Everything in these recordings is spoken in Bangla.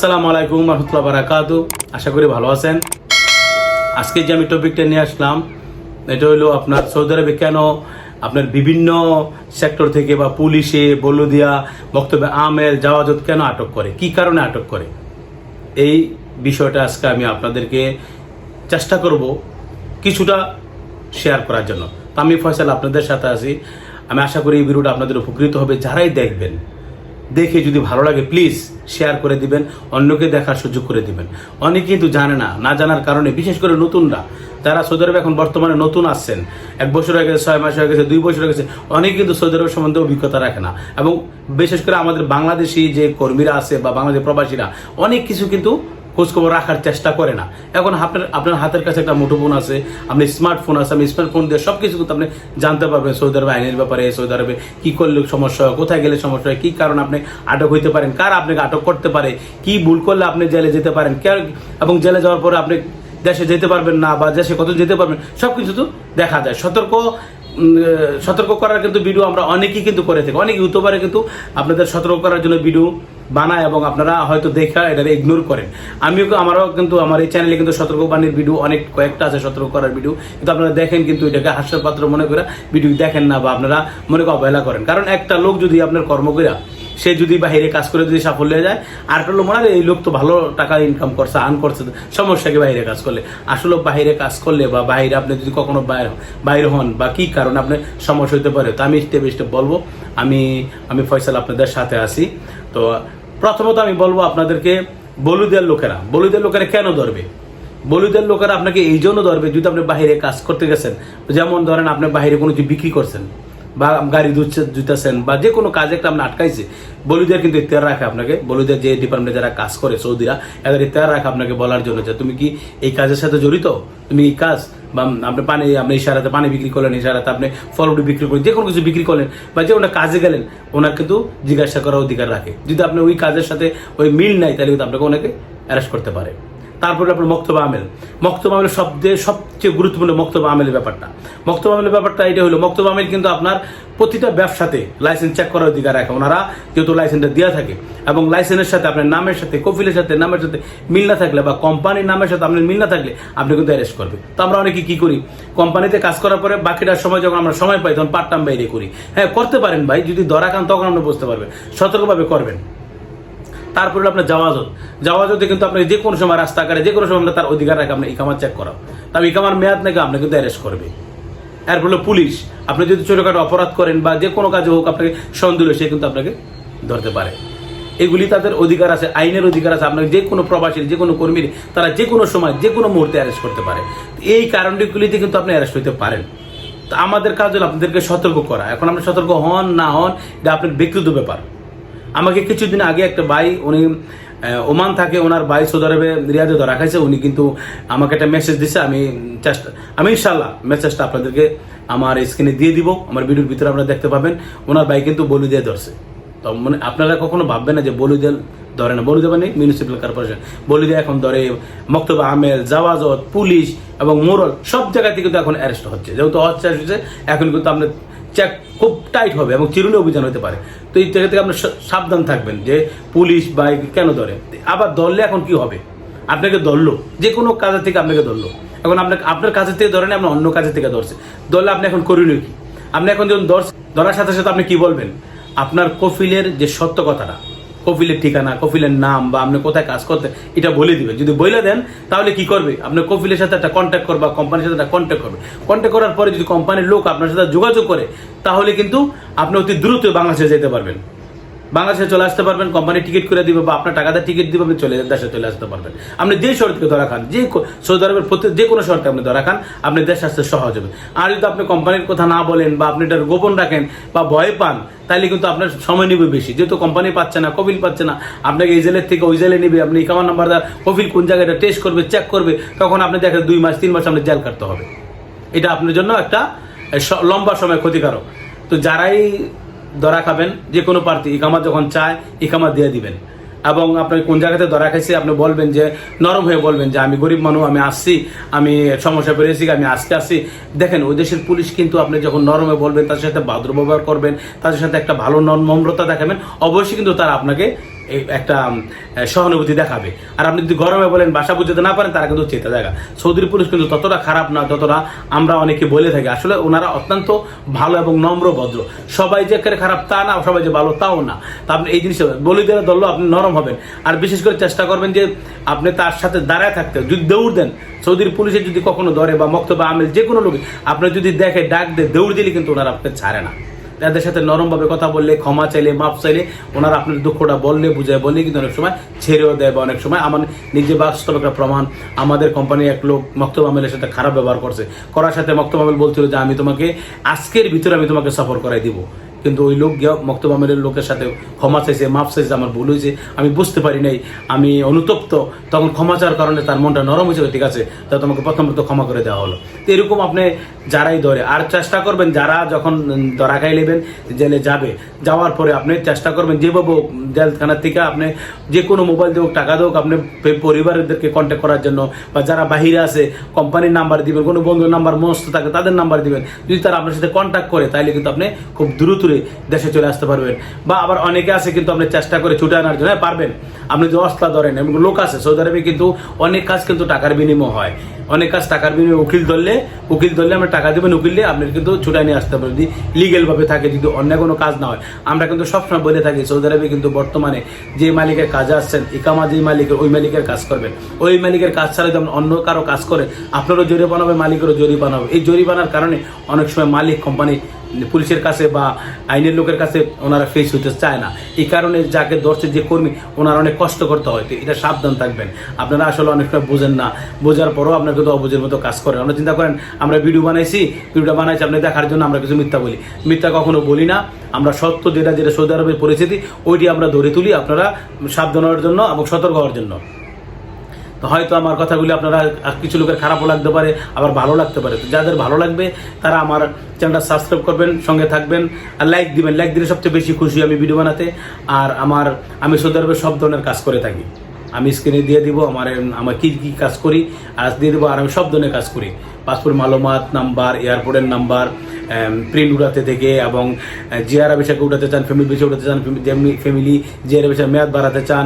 আসসালামু আলাইকুম রহমতুল্লাহ বারাকাতু। আশা করি ভালো আছেন। আজকে যে আমি টপিকটা নিয়ে আসলাম, এটা হলো আপনার সৌদি আরবে কেন আপনার বিভিন্ন সেক্টর থেকে বা পুলিশে বলুদিয়া বক্তব্যে আমেল, জাওয়াজত কেন আটক করে? কি কারণে আটক করে? এই বিষয়টা আজকে আমি আপনাদেরকে চেষ্টা করব কিছুটা শেয়ার করার জন্য। আমি ফয়সাল আপনাদের সাথে আছি। আমি আশা করি এই ভিডিওটা আপনাদের উপকৃত হবে। যারাই দেখবেন, দেখে যদি ভালো লাগে প্লিজ শেয়ার করে দিবেন, অন্যকে দেখার সুযোগ করে দিবেন। অনেকে কিন্তু জানে না না জানার কারণে, বিশেষ করে নতুনরা, তারা সৌদি আরবে এখন বর্তমানে নতুন আসছেন। এক বছর হয়ে গেছে, ছয় মাস হয়ে গেছে, দুই বছর হয়ে গেছে অনেকে কিন্তু সৌদি আরব সম্বন্ধে অভিজ্ঞতা রাখে না। এবং বিশেষ করে আমাদের বাংলাদেশি যে কর্মীরা আছে বা বাংলাদেশ প্রবাসীরা, অনেক কিছু কিন্তু খোঁজখবর রাখার চেষ্টা করে না। এখন আপনার আপনার হাতের কাছে একটা মুঠোফোন আছে, আপনি স্মার্টফোন আছে, আপনি স্মার্টফোন দিয়ে সব কিছু কিন্তু আপনি জানতে পারবেন সৌদি আরবে আইনের ব্যাপারে, সৌদি আরবে কি করলে সমস্যা হয়, কোথায় গেলে সমস্যা হয়, কী কারণে আপনি আটক হইতে পারেন, কার আপনাকে আটক করতে পারে, কি ভুল করলে আপনি জেলে যেতে পারেন এবং জেলে যাওয়ার পরে আপনি দেশে যেতে পারবেন না বা দেশে কত যেতে পারবেন সব কিছু তো দেখা যায়। সতর্ক সতর্ক করার কিন্তু ভিডিও আমরা অনেকেই কিন্তু করে থাকি। অনেক ইউটিউবারে কিন্তু আপনাদের সতর্ক করার জন্য ভিডিও বানায় এবং আপনারা হয়তো দেখা এটা ইগনোর করেন। আমিও আমারও কিন্তু আমার এই চ্যানেলে কিন্তু সতর্কবাণীর ভিডিও অনেক কয়েকটা আছে সতর্ক করার ভিডিও কিন্তু আপনারা দেখেন কিন্তু এটাকে হাস্যের পাত্র মনে করে ভিডিও দেখেন না বা আপনারা মনে করে অবহেলা করেন। কারণ একটা লোক যদি আপনার কর্ম কইরা, সে যদি বাইরে কাজ করে যদি সাফল্য হয়ে যায়, আর একটা লোক মনে এই লোক তো ভালো টাকা ইনকাম করছে আর্ন করছে, সমস্যা কি বাইরে কাজ করলে? আসলে বাইরে কাজ করলে বা বাইরে আপনি যদি কখনো বাইরে বাইরে হন বা কি কারণে আপনি সমস্যা হতে পারে? তো আমি স্টেপ স্টেপ বলব। আমি আমি ফয়সাল আপনাদের সাথে আছি। তো প্রথমত আমি বলব আপনাদেরকে বলুদের লোকেরা। বলুদের লোকেরা কেন ধরবে? বলুদের লোকেরা আপনাকে এই জন্য ধরবে যদি আপনি বাহিরে কাজ করতে গেছেন। যেমন ধরেন আপনি বাহিরে কোনো কিছু বিক্রি করছেন। বা গাড়ি ধুচ্ছে জুতাছেন বা যে কোনো কাজে একটা আপনি আটকাইছে বলুদের কিন্তু ইতিহার রাখে আপনাকে। বলুদের যে ডিপার্টমেন্টে যারা কাজ করে, সৌদিরা, এদের ইতিহার রাখে আপনাকে বলার জন্য যে তুমি কি এই কাজের সাথে জড়িত? তুমি এই কাজ? বা আপনি পানি, আপনি ইশারাতে পানি বিক্রি করলেন, ইশারাতে আপনি ফলটি বিক্রি করলেন, যে কোনো কিছু বিক্রি করলেন, বা যে কোনো কাজে গেলেন, ওনার কিন্তু জিজ্ঞাসা করার অধিকার রাখে। যদি আপনি ওই কাজের সাথে ওই মিল নাই, তাহলে কিন্তু আপনাকে ওনাকে অ্যারেস্ট করতে পারে। তারপরে আপনার মক্তব আমেল। মক্তব আমেল সবচেয়ে সবচেয়ে গুরুত্বপূর্ণ মক্তবা আমেলের ব্যাপারটা। মক্তব আমেলের ব্যাপারটা এটা হলো, মক্তব আমেল কিন্তু আপনার প্রতিটা ব্যবসাতে লাইসেন্স চেক করার অধিকার রাখে। ওনারা যেহেতু লাইসেন্সটা দেওয়া থাকে এবং লাইসেন্সের সাথে আপনার নামের সাথে কফিলের সাথে, নামের সাথে মিল না থাকলে বা কোম্পানির নামের সাথে আপনার মিল না থাকলে আপনি কিন্তু অ্যারেস্ট করবে তো আমরা অনেকে কি করি? কোম্পানিতে কাজ করার পরে বাকিটার সময় যখন আমরা সময় পাই, তখন পার্ট টাইম বাইরে করি। হ্যাঁ করতে পারেন ভাই, যদি ধরা খান, তখন আপনি বুঝতে পারবেন। সতর্কভাবে করবেন। তারপরে আপনার জাওয়াজত। জাওয়াজতে কিন্তু আপনি যে কোনো সময় রাস্তাঘাটে যে কোনো সময় আপনার তার অধিকার রাখে আপনার ইকামার চেক করা তবে ইকামার মেয়াদ নাকি আপনাকে কিন্তু অ্যারেস্ট করবে। এরপর হলো পুলিশ। আপনি যদি ছোটখাটো অপরাধ করেন বা যে কোনো কাজে হোক আপনাকে সন্দেহ সে কিন্তু আপনাকে ধরতে পারে। এগুলি তাদের অধিকার আছে, আইনের অধিকার আছে। আপনাকে যে কোনো প্রবাসীর, যে কোনো কর্মীর, তারা যে কোনো সময়, যে কোনো মুহূর্তে অ্যারেস্ট করতে পারে। এই কারণগুলিতে কিন্তু আপনি অ্যারেস্ট হতে পারেন। তো আমাদের কাজ হলো আপনাদেরকে সতর্ক করা। এখন আপনি সতর্ক হন, না হন, এটা আপনার ব্যক্তিগত ব্যাপার। আমাকে কিছুদিন আগে একটা ভাই, উনি ওমান থাকে, ওনার ভাই সৌদি আরবে রিয়াদে ধরা খাইছে, উনি কিন্তু আমাকে একটা মেসেজ দিছে, আমি চেষ্টা আমি ইনশাল্লাহ মেসেজটা আপনাদেরকে আমার স্ক্রিনে দিয়ে দিব, আমার ভিডিওর ভিতরে আপনারা দেখতে পাবেন। ওনার ভাই কিন্তু বলু দিয়ে ধরছে। তো মানে আপনারা কখনো ভাববেন না যে বলি দিয়ে ধরে না বলি দেবে নেই মিউনিসিপ্যাল কর্পোরেশন বলি দিয়ে এখন ধরে মক্তবা আমেল, জাওয়াজত, পুলিশ এবং মোরল, সব জায়গা থেকে কিন্তু এখন অ্যারেস্ট হচ্ছে। যেহেতু হচ্ছে এখন কিন্তু আপনার চেক খুব টাইট হবে এবং চিরুনি অভিযান হতে পারে। তো এই জায়গা থেকে আপনার সাবধান থাকবেন যে পুলিশ বা কেন ধরে? আবার দললে এখন কি হবে? আপনাকে ধরলো, যে কোনো কাজের থেকে আপনাকে ধরলো। এখন আপনাকে আপনার কাজের থেকে ধরেন, আপনার অন্য কাজের থেকে ধরছে। ধরলে আপনি এখন করণীয় কি? আপনি এখন যখন ধরছে ধরার সাথে সাথে আপনি কি বলবেন? আপনার কফিলের যে সত্য কথাটা কফিলের ঠিকানা, কফিলের নাম বা আপনি কোথায় কাজ করতে, এটা বলে দিবেন যদি বলে দেন, তাহলে কি করবে? আপনি কফিলের সাথে একটা কন্ট্যাক্ট করবে বা কোম্পানির সাথে একটা কন্ট্যাক্ট করবে। কন্ট্যাক্ট করার পরে যদি কোম্পানির লোক আপনার সাথে যোগাযোগ করে, তাহলে কিন্তু আপনি অতি দ্রুত বাংলাদেশে যেতে পারবেন। বাংলাদেশে চলে আসতে পারবেন, কোম্পানি টিকিট করে দিবে বা আপনার টাকাতে টিকিট দিবে, আপনি চলে দেশে চলে আসতে পারবেন। আপনি যে শহর থেকে ধরা খান, যে সৌদি আরবের প্রতি যে কোনো শহরকে আপনি ধরা খান, আপনি দেশ আসতে সহজ হবে। আর যদি আপনি কোম্পানির কথা না বলেন বা আপনি এটা গোপন রাখেন বা ভয় পান তাহলে কিন্তু আপনার সময় নেবে বেশি। যেহেতু কোম্পানি পাচ্ছে না, কপিল পাচ্ছে না, আপনাকে এই জেলের থেকে ওই জেলে নেবে, আপনি কামার নাম্বার দেওয়ার কপিল কোন জায়গাটা টেস্ট করবে চেক করবে, তখন আপনি দেখেন দুই মাস, তিন মাস আপনি জেল কাটতে হবে। এটা আপনার জন্য একটা লম্বা সময় ক্ষতিকারক। তো যারাই ধরা খাবেন, যে কোনো প্রার্থী ইকামা যখন চায় ইকামা দিয়ে দিবেন। এবং আপনি কোন জায়গাতে ধরা খাইছে, আপনি বলবেন যে, নরম হয়ে বলবেন যে, আমি গরিব মানুষ আমি আসছি, আমি সমস্যা পেরেছি আমি আসতে আসছি। দেখেন, ওই দেশের পুলিশ কিন্তু আপনি যখন নরমে বলবেন তাদের সাথে ভাদ্র ব্যবহার করবেন তাদের সাথে একটা ভালো নম্রতা দেখাবেন, অবশ্যই কিন্তু তারা আপনাকে একটা সহানুভূতি দেখাবে। আর আপনি যদি গরমে বলেন, বাসা বুঝতে না পারেন, তারা কিন্তু চেতে জায়গা। সৌদির পুলিশ কিন্তু ততটা খারাপ না, ততটা আমরা অনেকে বলে থাকি। আসলে ওনারা অত্যন্ত ভালো এবং নম্র, ভদ্র। সবাই যে একেবারে খারাপ তা না, সবাই যে ভালো তাও না। তা আপনি এই জিনিসটা বলি দেওয়া ধরলেও আপনি নরম হবেন। আর বিশেষ করে চেষ্টা করবেন যে আপনি তার সাথে দাঁড়ায় থাকতে। যদি দৌড় দেন, সৌদির পুলিশে যদি কখনো ধরে বা মক্তবা আমেল যে কোনো লোক, আপনি যদি দেখে, ডাক দিয়ে দৌড় দিলে কিন্তু ওনারা আপনাকে ছাড়ে না। তাদের সাথে নরমভাবে কথা বললে, ক্ষমা চাইলে মাপ চাইলে, ওনারা আপনার দুঃখটা বললে, বুঝায়, বললে কিন্তু অনেক সময় ছেড়েও দেয় বা অনেক সময় আমার নিজে বাস্তব একটা প্রমাণ, আমাদের কোম্পানি এক লোক মক্তব আমেলের সাথে খারাপ ব্যবহার করছে। করার সাথে মক্তব আমেল বলছিল যে, আমি তোমাকে, আজকের ভিতরে আমি তোমাকে সফর করাই দিব। কিন্তু ওই লোক গিয়ে মক্তব আমেলের লোকের সাথে ক্ষমা চাইছে, মাফ চাইছে, আমার ভুল হয়েছে আমি বুঝতে পারি নাই, আমি অনুতপ্ত। তখন ক্ষমা চাওয়ার কারণে তার মনটা নরম হয়েছে ঠিক আছে, তা তোমাকে প্রথমত ক্ষমা করে দেওয়া হলো। তো এরকম আপনি যারাই ধরে, আর চেষ্টা করবেন, যারা যখন ধরা খাই নেবেন, জেলে যাবে। যাওয়ার পরে আপনি চেষ্টা করবেন, যেভাবে হোক জেলখানার থেকে আপনি যে কোনো মোবাইল দেওক টাকা দেওক আপনি পরিবারদেরকে কন্ট্যাক্ট করার জন্য, বা যারা বাহিরে আছে কোম্পানির নাম্বার দিবেন, কোনো বন্ধুর নাম্বার মস্ত থাকে, তাদের নাম্বার দিবেন। যদি তারা আপনার সাথে কন্ট্যাক্ট করে, তাহলে কিন্তু আপনি খুব দ্রুতরে দেশে চলে আসতে পারবেন। বা আবার অনেকে আছে কিন্তু আপনি চেষ্টা করে ছুটে আনার জন্য হ্যাঁ, পারবেন। আপনি যদি অস্তা ধরেন এবং লোক আছে সৌদি আরবে কিন্তু অনেক কাজ কিন্তু টাকার বিনিময় হয়। অনেক কাজ টাকার বিনিময়ে উকিল ধরলে উকিল ধরলে আমরা টাকা দেবেন দিয়ে আপনি কিন্তু ছুটাই নিয়ে আসতে পারেন যদি লিগেল ভাবে থাকে যদি অন্য কোনো কাজ না হয়। আমরা কিন্তু সবসময় বলে থাকি সৌদি আরবে কিন্তু বর্তমানে যে মালিকের কাজে আসছেন ইকামা যে মালিকের ওই মালিকের কাজ করবেন। ওই মালিকের কাজ ছাড়া যেমন অন্য কারও কাজ করে আপনারও জরিমানা হবে মালিকেরও জরিমানা হবে। এই জরিমানার কারণে অনেক সময় মালিক কোম্পানি পুলিশের কাছে বা আইনের লোকের কাছে ওনারা ফেস হতে চায় না। এই কারণে যাকে ধরছে যে কর্মী, ওনারা অনেক কষ্ট করতে হয়। এটা সাবধান থাকবেন। আপনারা আসলে অনেক সময় বোঝেন না। বোঝার পরও আপনার কিন্তু অবুঝের মতো কাজ করেন আমরা চিন্তা করেন, আমরা ভিডিও বানাইছি, ভিডিওটা বানাইছি, আপনি দেখার জন্য আমরা কিছু মিথ্যা বলি। মিথ্যা কখনো বলি না। আমরা সত্য যেটা যেটা সৌদি আরবের পরিস্থিতি, ওইটি আমরা ধরে তুলি আপনারা সাবধান হওয়ার জন্য এবং সতর্ক হওয়ার জন্য। তো হয়তো আমার কথাগুলি আপনারা কিছু লোকের খারাপও লাগতে পারে, আবার ভালো লাগতে পারে। যাদের ভালো লাগবে, তারা আমার চ্যানেলটা সাবস্ক্রাইব করবেন, সঙ্গে থাকবেন, আর লাইক দিবেন। লাইক দিলে সবচেয়ে বেশি খুশি আমি ভিডিও বানাতে, আর আমার, আমি সৌদি সব ধরনের কাজ করে থাকি। আমি স্ক্রিনে দিয়ে দিব, আমার আমার কী কী কাজ করি, আর দিয়ে দেবো, আর আমি সব ধরনের কাজ করি। পাসপোর্ট মালুমাত নাম্বার, এয়ারপোর্টের নাম্বার প্রিন্ট উঠাতে থেকে এবং জিআর বিষয়কে উঠাতে চান, ফ্যামিলি বিষয় উঠাতে চান ফ্যামিলি জিআর বিষয়ে মেয়াদ বাড়াতে চান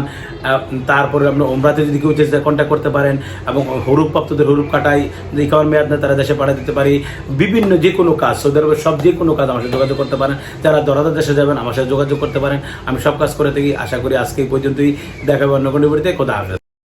তারপরে আপনার ওমরাতে যদি কেউ চেষ্টা কন্ট্যাক্ট করতে পারেন এবং হরুপ প্রাপ্তদের হরুপ কাটাই যদি খাওয়ার মেয়াদ না তারা দেশে পাঠিয়ে দিতে পারি। বিভিন্ন যে কোনো কাজ, সৌদি আরবের সব যে কোনো কাজ আমার সাথে যোগাযোগ করতে পারেন। যারা দরাদার দেশে যাবেন আমার সাথে যোগাযোগ করতে পারেন। আমি সব কাজ করে থাকি। আশা করি আজকে পর্যন্তই। দেখাবো অন্য কোনো কোথা হাফেজ।